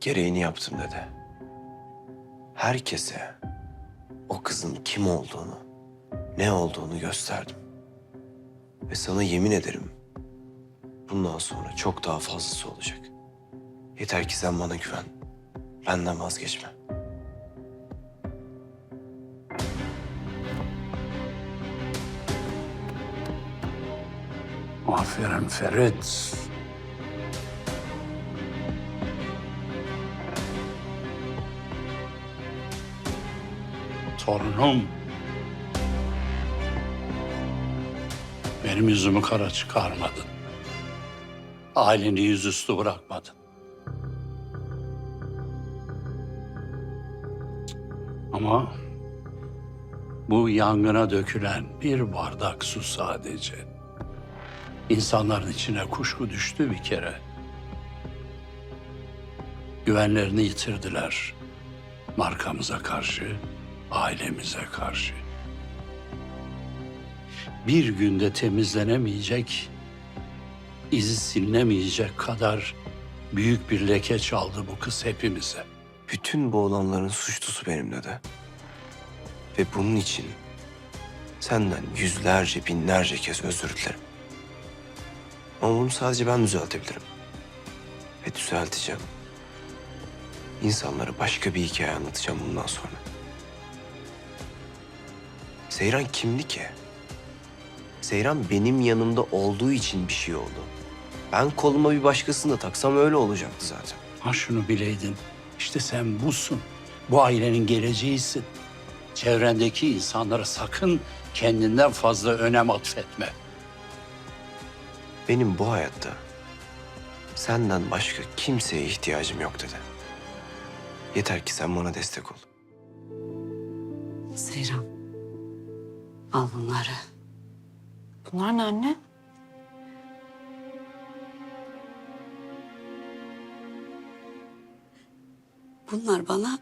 Gereğini yaptım dede. Herkese o kızın kim olduğunu, ne olduğunu gösterdim. Ve sana yemin ederim bundan sonra çok daha fazlası olacak. Yeter ki sen bana güven. Benden vazgeçme. Aferin Ferit. Torunum. Benim yüzümü kara çıkarmadın. Aileni yüzüstü bırakmadın. Ama bu yangına dökülen bir bardak su sadece. İnsanların içine kuşku düştü bir kere. Güvenlerini yitirdiler. Markamıza karşı, ailemize karşı. Bir günde temizlenemeyecek, izi silinemeyecek kadar büyük bir leke çaldı bu kız hepimize. Bütün bu olanların suçlusu benim dede. Ve bunun için senden yüzlerce, binlerce kez özür dilerim. Ama bunu sadece ben düzeltebilirim. Ve düzelteceğim. İnsanlara başka bir hikaye anlatacağım bundan sonra. Seyran kimdi ki? Seyran benim yanımda olduğu için bir şey oldu. Ben koluma bir başkasını da taksam öyle olacaktı zaten. Ha şunu bileydin. İşte sen busun. Bu ailenin geleceğisin. Çevrendeki insanlara sakın kendinden fazla önem atfetme. Benim bu hayatta senden başka kimseye ihtiyacım yok dedi. Yeter ki sen bana destek ol. Seyran. Al bunları. Bunlar ne anne? Bunlar bana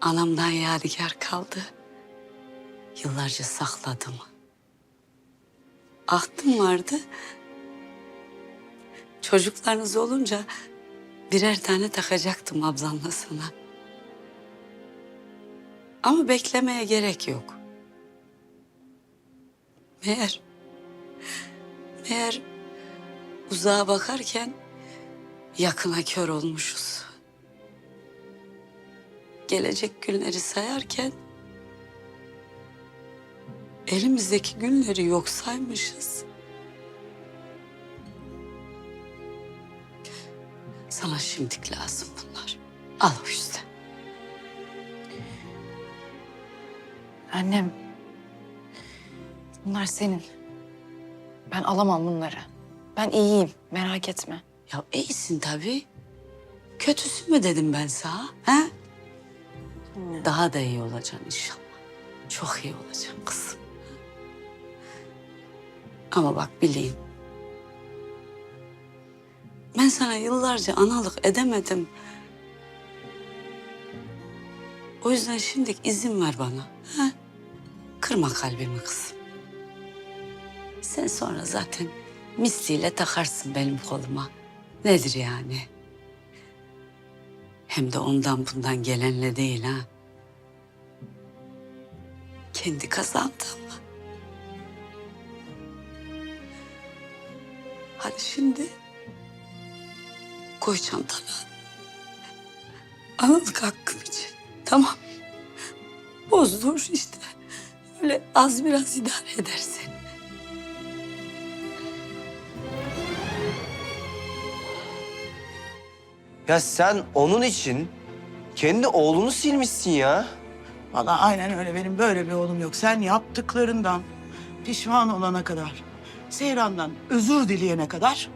anamdan yadigar kaldı. Yıllarca sakladım. Ahtım vardı. Çocuklarınız olunca birer tane takacaktım ablanla sana. Ama beklemeye gerek yok. Meğer, meğer uzağa bakarken yakına kör olmuşuz. Gelecek günleri sayarken elimizdeki günleri yok saymışız. Sana şimdilik lazım bunlar. Al o yüzden. Annem. Bunlar senin. Ben alamam bunları. Ben iyiyim. Merak etme. Ya iyisin tabii. Kötüsün mü dedim ben sana? Ha? Daha da iyi olacaksın inşallah. Çok iyi olacaksın kızım. Ama bak bileyim. Ben sana yıllarca analık edemedim. O yüzden şimdi izin ver bana. Ha? Kırma kalbimi kızım. Sen sonra zaten misliyle takarsın benim koluma. Nedir yani? Hem de ondan bundan gelenle değil ha. Kendi kazandığımla. Hadi şimdi koy çantana. Analık hakkım için. Tamam. Bozdur işte. Öyle az biraz idare edersen. Ya sen onun için kendi oğlunu silmişsin ya. Vallahi aynen öyle. Benim böyle bir oğlum yok. Sen yaptıklarından pişman olana kadar, Seyran'dan özür dileyene kadar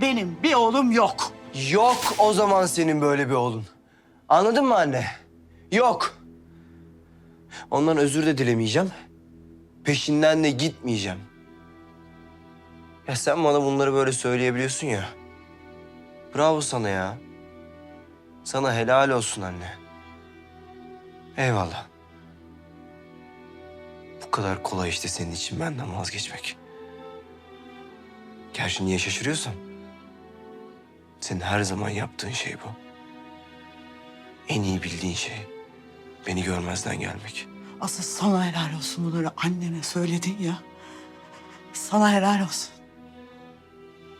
benim bir oğlum yok. Yok o zaman senin böyle bir oğlun. Anladın mı anne? Yok. Ondan özür de dilemeyeceğim. Peşinden de gitmeyeceğim. Ya sen bana bunları böyle söyleyebiliyorsun ya. Bravo sana ya. Sana helal olsun anne. Eyvallah. Bu kadar kolay işte senin için benden vazgeçmek. Gerçi niye şaşırıyorsan? Senin her zaman yaptığın şey bu. En iyi bildiğin şey beni görmezden gelmek. Asıl sana helal olsun bunları annene söyledin ya. Sana helal olsun.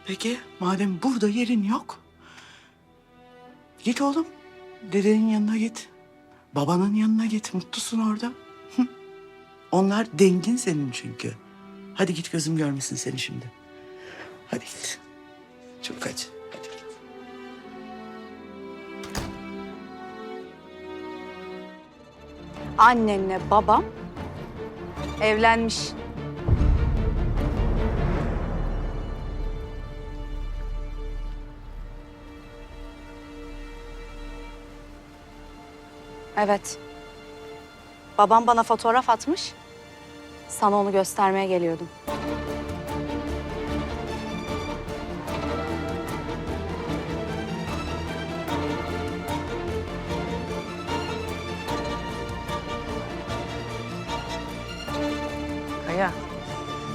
Peki madem burada yerin yok. Git oğlum. Dedenin yanına git. Babanın yanına git. Mutlusun orada. Onlar dengin senin çünkü. Hadi git gözüm görmesin seni şimdi. Hadi git. Çok. Hadi. Annenle babam evlenmiş. Evet. Babam bana fotoğraf atmış. Sana onu göstermeye geliyordum. Kaya.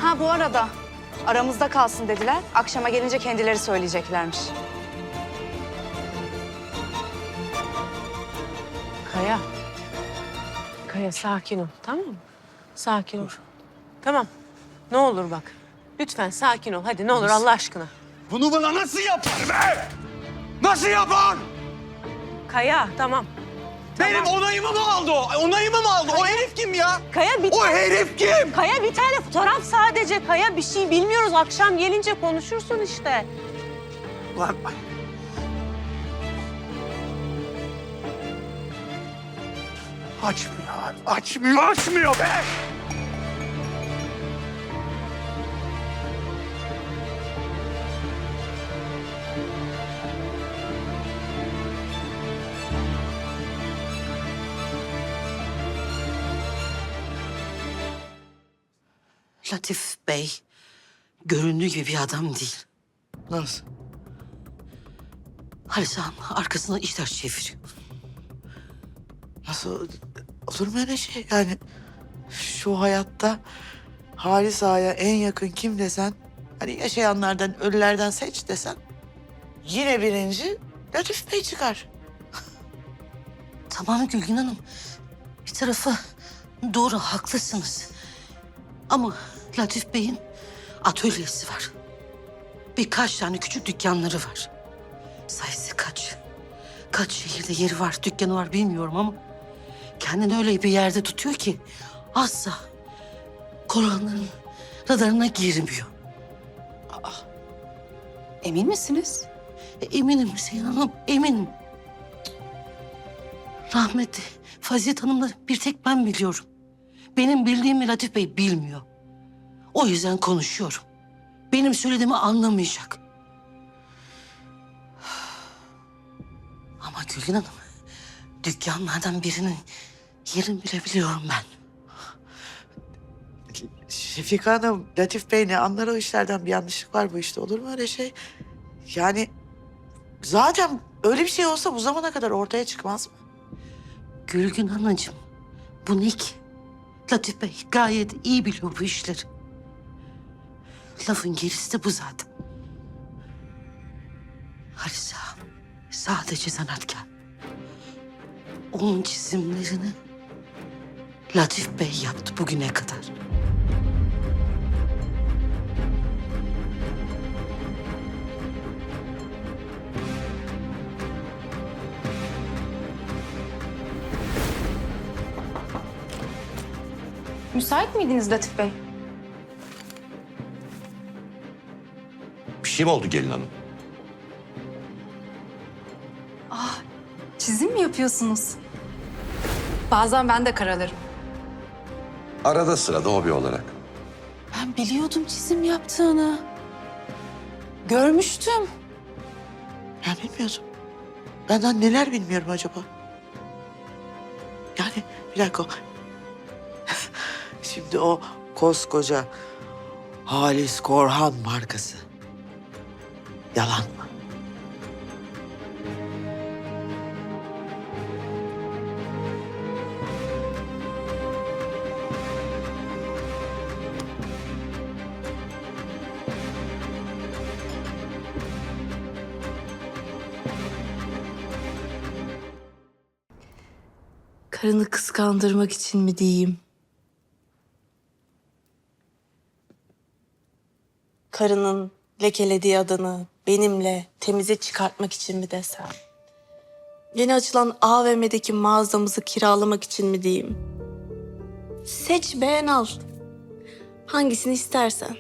Ha bu arada aramızda kalsın dediler. Akşama gelince kendileri söyleyeceklermiş. Kaya. Kaya sakin ol tamam mı? Sakin ol. Tamam. Ne olur bak. Lütfen sakin ol. Hadi ne olur Allah aşkına. Bunu bana nasıl yapar be? Nasıl yapar? Kaya tamam. Benim onayımı mı aldı o? Onayımı mı aldı? O herif kim ya? Kaya bir, O herif kim? Kaya bir tane fotoğraf sadece. Kaya bir şey bilmiyoruz. Akşam gelince konuşursun işte. Lan Açmıyor abi. Açmıyor, açmıyor be! Latif Bey göründüğü gibi bir adam değil. Nasıl? Halis Ağam arkasında işler çeviriyor. Nasıl? Olur mu öyle şey? Yani şu hayatta Halis Ağa'ya en yakın kim desen... ...hani yaşayanlardan, ölülerden seç desen... ...yine birinci Latif Bey çıkar. Tamam Gülgün Hanım. Bir tarafı doğru haklısınız. Ama Latif Bey'in atölyesi var. Birkaç tane küçük dükkanları var. Sayısı kaç? Kaç şehirde yeri var, dükkanı var bilmiyorum ama... ...kendini öyle bir yerde tutuyor ki... ...asla koronanın radarına girmiyor. Emin misiniz? E, Eminim Hüseyin Hanım, eminim. Rahmetli Fazilet Hanım'la bir tek ben biliyorum. Benim bildiğimi Latif Bey bilmiyor. O yüzden konuşuyorum. Benim söylediğimi anlamayacak. Ama Gülgün Hanım, dükkanlardan birinin yerini bile biliyorum ben. Şefika Hanım, Latif Bey ne anlar o işlerden bir yanlışlık var bu işte. Olur mu öyle şey? Yani zaten öyle bir şey olsa bu zamana kadar ortaya çıkmaz mı? Gülgün Hanımcığım, bu ne ki? Latif Bey gayet iyi biliyor bu işleri. Lafın gerisi de bu zaten. Halis Ağa sadece sanatkar. Onun çizimlerini Latif Bey yaptı bugüne kadar. Müsait miydiniz Latif Bey? Bir şey mi oldu gelin hanım? Çizim mi yapıyorsunuz? Bazen ben de karalarım. Arada sırada hobi olarak. Ben biliyordum çizim yaptığını. Görmüştüm. Ben bilmiyordum. Benden neler bilmiyorum acaba? Yani bir dakika. Şimdi o koskoca Halis Korhan markası. Yalan mı? Karını kıskandırmak için mi diyeyim? Karının lekelediği adını benimle temize çıkartmak için mi desem? Yeni açılan AVM'deki mağazamızı kiralamak için mi diyeyim? Seç beğen al. Hangisini istersen.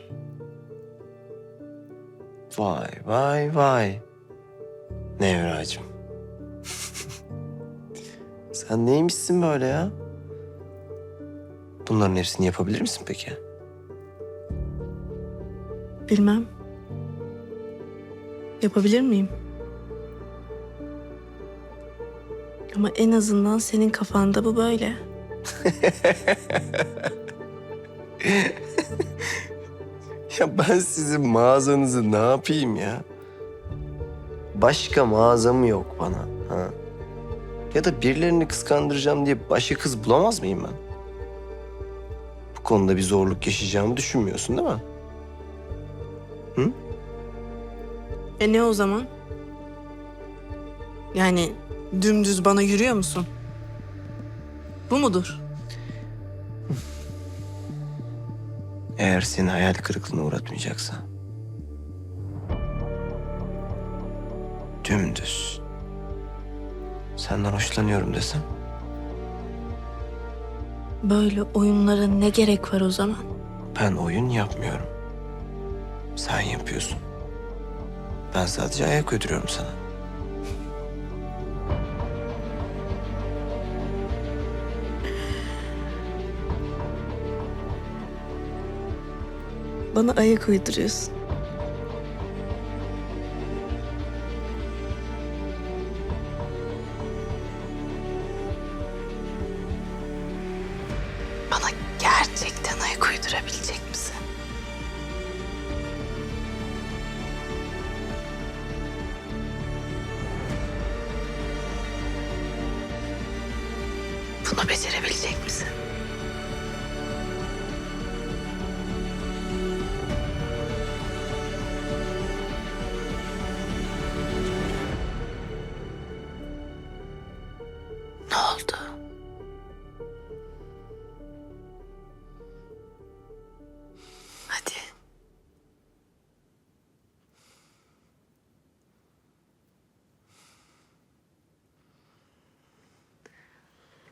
Vay vay vay. Nevracığım. Sen neymişsin böyle ya? Bunların hepsini yapabilir misin peki? Bilmem. Yapabilir miyim? Ama en azından senin kafanda bu böyle. Ya ben sizin mağazanızı ne yapayım ya? Başka mağaza mı yok bana? Ha? Ya da birilerini kıskandıracağım diye başka kız bulamaz mıyım ben? Bu konuda bir zorluk yaşayacağımı düşünmüyorsun değil mi? E ne o zaman? Yani dümdüz bana yürüyor musun? Bu mudur? Eğer seni hayal kırıklığına uğratmayacaksa. Dümdüz. Senden hoşlanıyorum desem. Böyle oyunlara ne gerek var o zaman? Ben oyun yapmıyorum. Sen yapıyorsun. Ben sadece ayak uyduruyorum sana. Bana ayak uyduruyorsun. Bunu becerebilecek misin?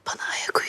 Bana ayak uydur.